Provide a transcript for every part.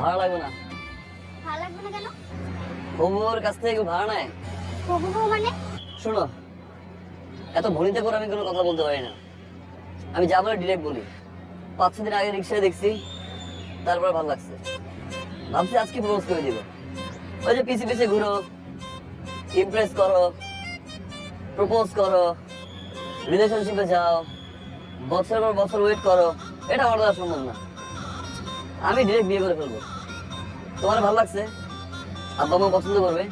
ভাড়া লাগবে না। ভালো লাগবে না কেন? বউর কাছ থেকে ভাড়া নেয়? হবু মানে? শোনো এত ভনিতে করে আমি কোনো কথা বলতে পারি না। আমি যা বলে ডিরেক্ট বলি। পাঁচ দিন আগে রিক্সায় দেখছি তারপরে ভালো লাগছে। ভাবছি আজকে প্রপোজ করে দিব। ওই যে পিছে পিছে ঘুরো ইমপ্রেস করো প্রপোজ করো রিলেশনশিপে যাও বছর পর বছর ওয়েট করো এটা আমার দ্বারা সম্ভব না। আমি ডিরেক্ট বিয়ে করে ফেলব। তোমার ভালো লাগছে? আব্বা মা পছন্দ করবে?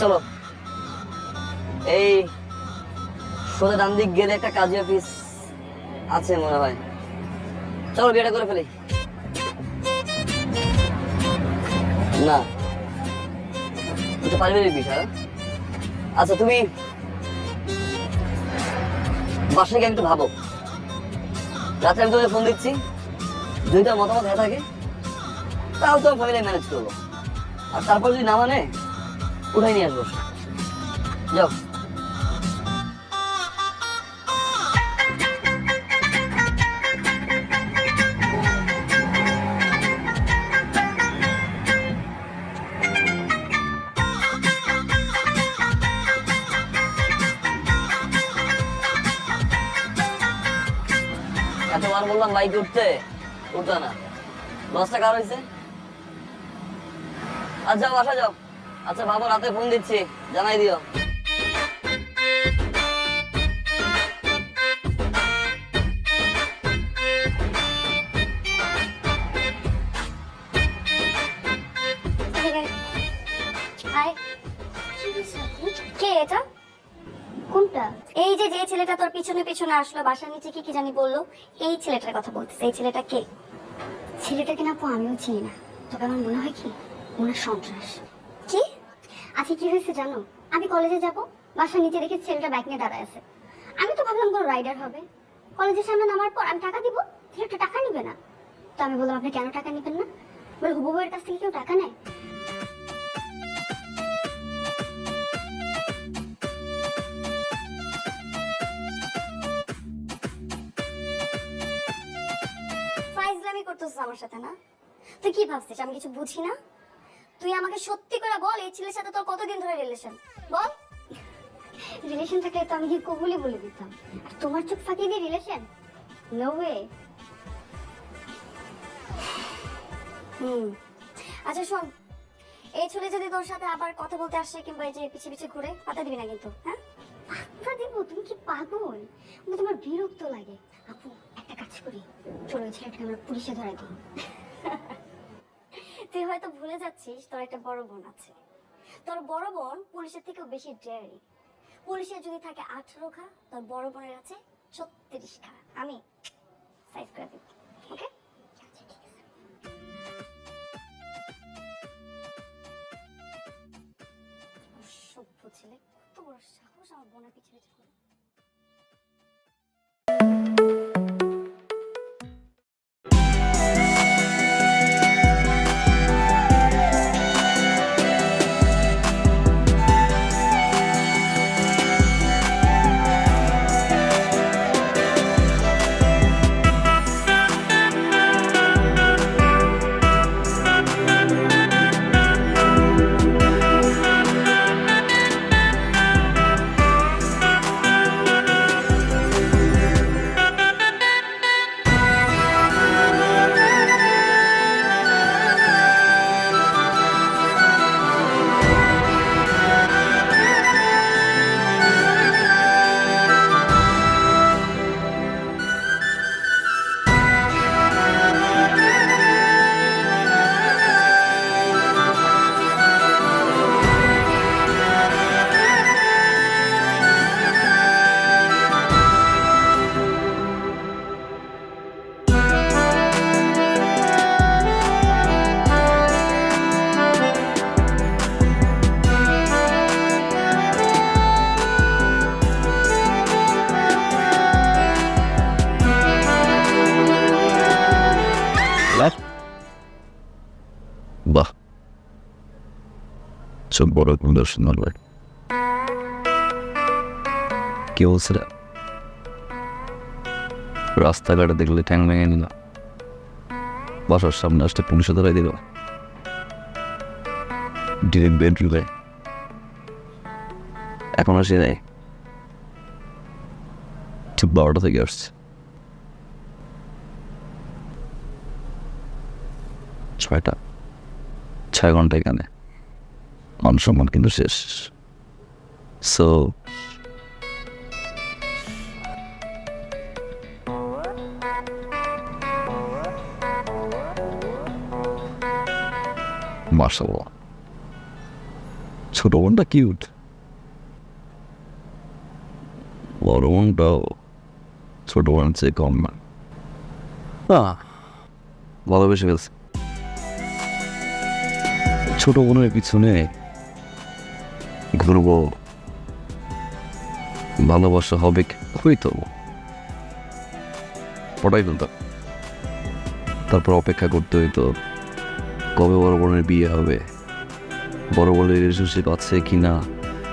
চলো। এই সোজা ডান দিক গেলে একটা কাজী অফিস আছে মনে হয়। চলো বিয়েটা করে ফেলি। না। এটা পারিবারিক বিষয়। আচ্ছা তুমি বাসায় একটু ভাবো। রাতে আমি তোমাকে ফোন দিচ্ছি। দুইটা মতামত হয়ে থাকে তাহলে তো ফ্যামিলি ম্যানেজ করব। আর তারপর যদি না মানে উঠাই নিয়ে আসব। যাও। এতবার বললাম বাইক উঠতে। উঠতো না। লসটা কার হয়েছে? আচ্ছা যাও আসা যাও। আচ্ছা বাবু, রাতে ফোন দিচ্ছি। জানাই দিও। পিছনে পিছনে আসলো বাসার নিচে কি কি জানি বলল এই ছেলেটার কথা বলতেছে এই ছেলেটা কে? ছেলেটাকে না আপু আমিও চিনি না তবে আমার মনে হয় কি? মনে সন্ত্রাস। কি? আচ্ছা কি হয়েছে জানো? আমি কলেজে যাব বাসার নিচে দেখে ছেলেটা বাইক নিয়ে দাঁড়ায় আছে। আমি তো ভাবলাম কোনো রাইডার হবে। কলেজের সামনে নামার পর আমি টাকা দিব ছেলেটা টাকা নিবে না। তো আমি বললাম আপনি কেন টাকা নেবেন না? বলে হুবু বউয়ের কাছ থেকে কেউ টাকা নেয়? আমার সাথে, না? তুই কি ভাবছিস? আমি কিছু বুঝি না? তুই আমাকে সত্যি করে বল, এই ছেলের সাথে তোর কতদিন ধরে রিলেশন বল। রিলেশন থাকলে তো আমি কি কবুলি বলে দিতাম। আর তোমার চোখ ফাঁকি দিয়ে রিলেশন নো ওয়ে হুম। আচ্ছা শোন। এই ছেলে যদি তোর সাথে আবার কথা বলতে আসে কিংবা এই যে পিছে পিছে ঘুরে পাতা দিবি না কিন্তু হ্যাঁ? পাত্তা দিব? তুমি কি পাগল? তোমার বিরক্ত লাগে। আপু কাজ করি চলো ছেলেটাকে আমরা পুলিশে ধরে দিই। তুই হয়তো ভুলে যাচ্ছিস, তোর একটা বড় বোন আছে। তোর বড় বোন পুলিশের থেকেও বেশি ডেয়ারি পুলিশের যদি থাকে আঠারো খা তোর বড় বোনের আছে ছত্রিশ খা আমি সাইজ করে দিব ওকে সভ্য ছেলে, কত বড় সাহস আমার বোনের পিছে পিছে ঘুরে। বাহ। সব বড় দর্শন কি বলছে? রাস্তাঘাটে দেখলে ঠ্যাং ভেঙে নিল। বাসার সামনে আসতে পুলিশে ধরাই দিল। ডিরেক্ট বেডরুমে এখন আসি নাই। ঠিক বারোটা থেকে আসছে। ছয়টা। ছয় ঘণ্টা এখানে। মান সম্মান কিন্তু শেষ। সো মার্শাল্লাহ ছোট বোনটা কিউট বড় বোনটাও ছোট বোনের চেয়ে কম না। না ভালোবেসে ফেলছে। ছোট বোনের পিছনে ঘুরবো। ভালোবাসা হবে? হইতো পটাই ফেলতাম তারপর অপেক্ষা করতে হইতো কবে বড় বোনের বিয়ে হবে? বড় বোনের রিলেশনশিপ আছে কি না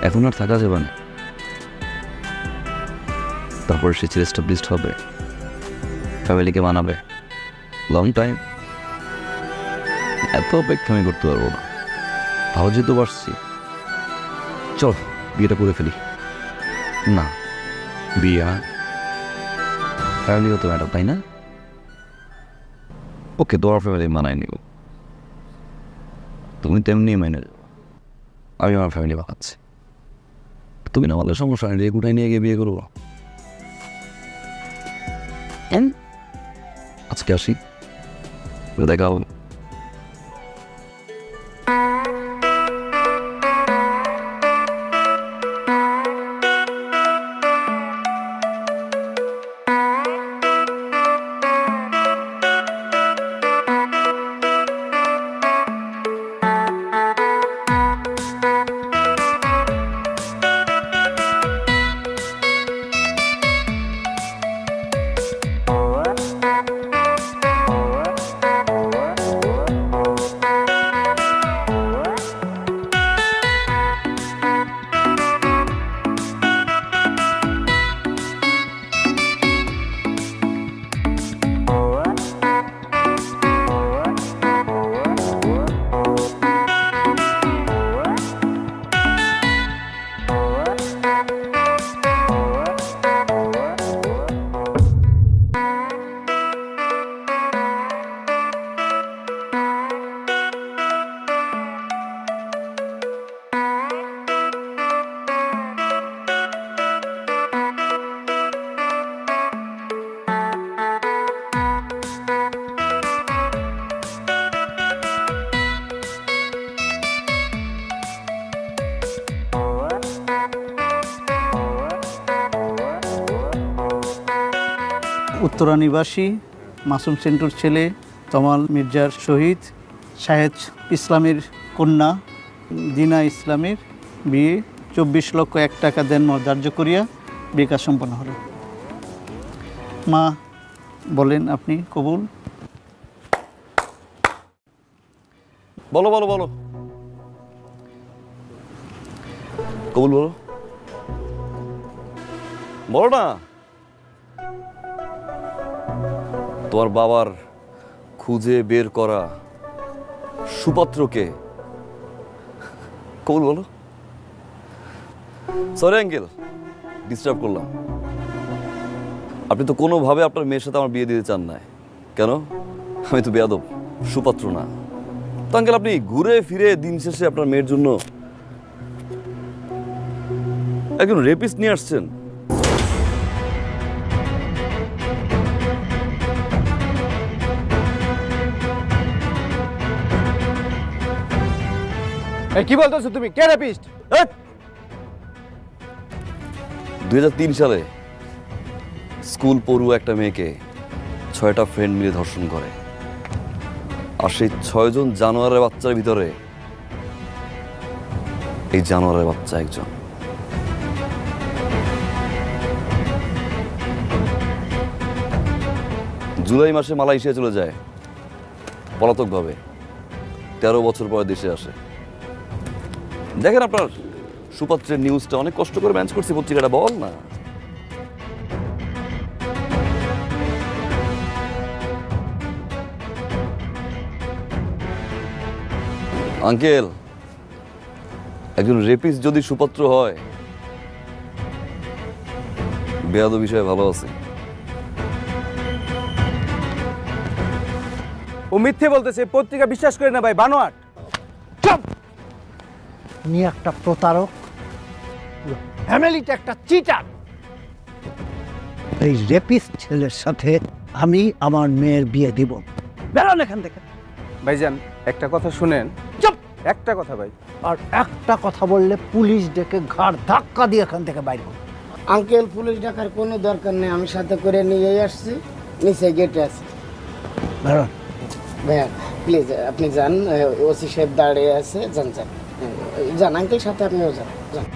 এখন আর থাকা যাবে না। তারপর সে ছেলে এস্টাবলিশড হবে। ফ্যামিলিকে মানাবে। লং টাইম এত অপেক্ষা আমি করতে পারব না। তাও যেহেতু পারছি চল, বিয়েটা করে ফেলি। না, বিয়ে হতো ম্যাডাম তাই না? ওকে তোমার ফ্যামিলি মানায় নিব। তুমি তেমনি মেনে আমি আমার ফ্যামিলি বানাচ্ছি তুমি না আমাদের সমস্যা নেই রেগুটাই নিয়ে গিয়ে বিয়ে করব? আজকে আসি। দেখা হবে। উত্তরা নিবাসী, মাসুম সেন্টুর ছেলে, তমাল মির্জার শহীদ, শাহেদ ইসলামের কন্যা, দিনা ইসলামের বিয়ে, চব্বিশ লক্ষ এক টাকা দেন ধার্য করিয়া বিকাশ সম্পন্ন হলো। মা, বলেন আপনি, কবুল? বলো বলো বলো। কবুল বলো। বলো না। তোমার বাবার খুঁজে বের করা সুপাত্রকে। কবুল বলো। সরি অ্যাঙ্গেল ডিস্টার্ব করলাম। আপনি তো কোনোভাবে আপনার মেয়ের সাথে আমার বিয়ে দিতে চান না কেন? আমি তো বেয়াদব, সুপাত্র না। তো আঙ্কেল, আপনি ঘুরে ফিরে দিন শেষে আপনার মেয়ের জন্য একজন রেপিস্ট নিয়ে আসছেন। কি বলতেছো তুমি? কে রেপিস্ট? দুই সালে স্কুল পড়ুয়া একটা মেয়েকে ছয়টা ফ্রেন্ড মিলে ধর্ষণ করে। আর সেই ছয়জন জানোয়ারের বাচ্চার ভিতরে এই জানোয়ারের বাচ্চা একজন। জুলাই মাসে মালয়েশিয়া চলে যায়, পলাতকভাবে। তেরো বছর পরে দেশে আসে। দেখেন আপনার সুপাত্রের নিউজটা অনেক কষ্ট করে ম্যানেজ করছি পত্রিকাটা, বল না। আঙ্কেল, একজন রেপিস্ট যদি সুপাত্র হয় বেয়াদ বিষয়ে ভালো আছে। ও মিথ্যে বলতেছে, পত্রিকা বিশ্বাস করে না ভাই, বানোয়াট। উনি একটা প্রতারক। ফ্যামিলিটা একটা চিটার। এই রেপিস্ট ছেলের সাথে আমি আমার মেয়ের বিয়ে দিব। বেরোন এখান থেকে। ভাইজান একটা কথা শুনেন। চুপ! একটা কথা ভাই। আর একটা কথা বললে পুলিশ ডেকে ঘাড় ধাক্কা দিয়ে এখান থেকে বাইর করো। আঙ্কেল পুলিশ ডাকার কোনো দরকার নেই। আমি সাথে করে নিয়ে আসছি। নিচে গেটে আছে। বেরোন। ভাইয়া প্লিজ আপনি যান। ওসি সাহেব দাঁড়িয়ে আছে। যান যান। যান আঙ্কেল সাথে আপনিও যান যান।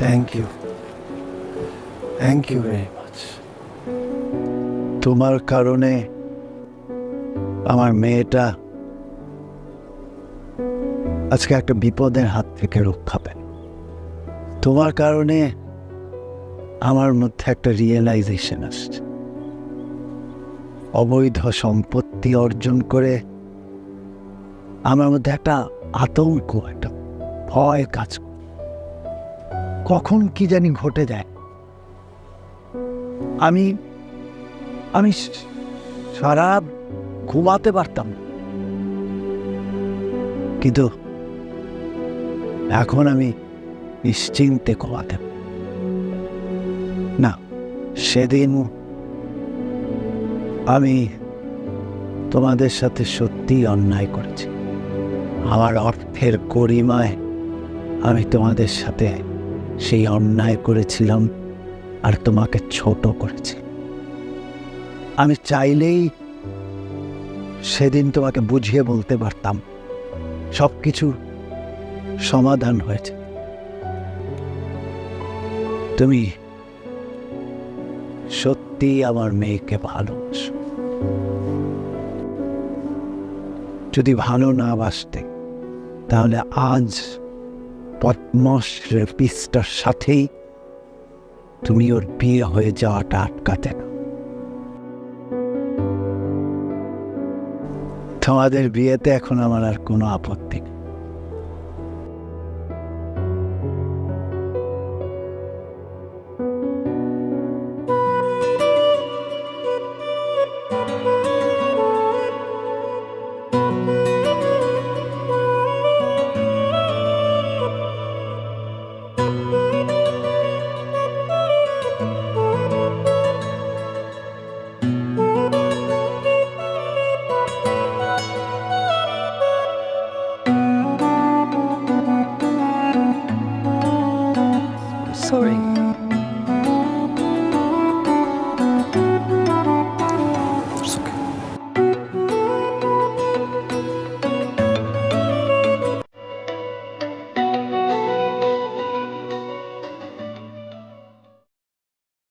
Thank you thank you very much তোমার কারণে আমার মেয়েটা আজকে একটা বিপদের হাত থেকে রক্ষা পেল। তোমার কারণে আমার মধ্যে একটা রিয়েলাইজেশন আসছে। অবৈধ সম্পত্তি অর্জন করে আমার মধ্যে একটা আতঙ্ক, একটা ভয় কাজ কখন কি জানি ঘটে যায়। আমি আমি সারা ঘুমাতে পারতাম। কিন্তু এখন আমি নিশ্চিন্তে ঘুমাতে না, সেদিন আমি তোমাদের সাথে সত্যি অন্যায় করেছি। আমার অর্থের গরিমায় আমি তোমাদের সাথে সেই অন্যায় করেছিলাম আর তোমাকে ছোট করেছি। আমি চাইলেই সেদিন তোমাকে বুঝিয়ে বলতে পারতাম। সব কিছু সমাধান হয়েছে। তুমি সত্যি আমার মেয়েকে ভালোবাসো। যদি ভালো না বাসতে, তাহলে আজ পদ্মস রেপিস্টার সাথেই তুমি ওর বিয়ে হয়ে যাওয়াটা আটকাতে না। তোমাদের বিয়েতে এখন আমার আর কোনো আপত্তি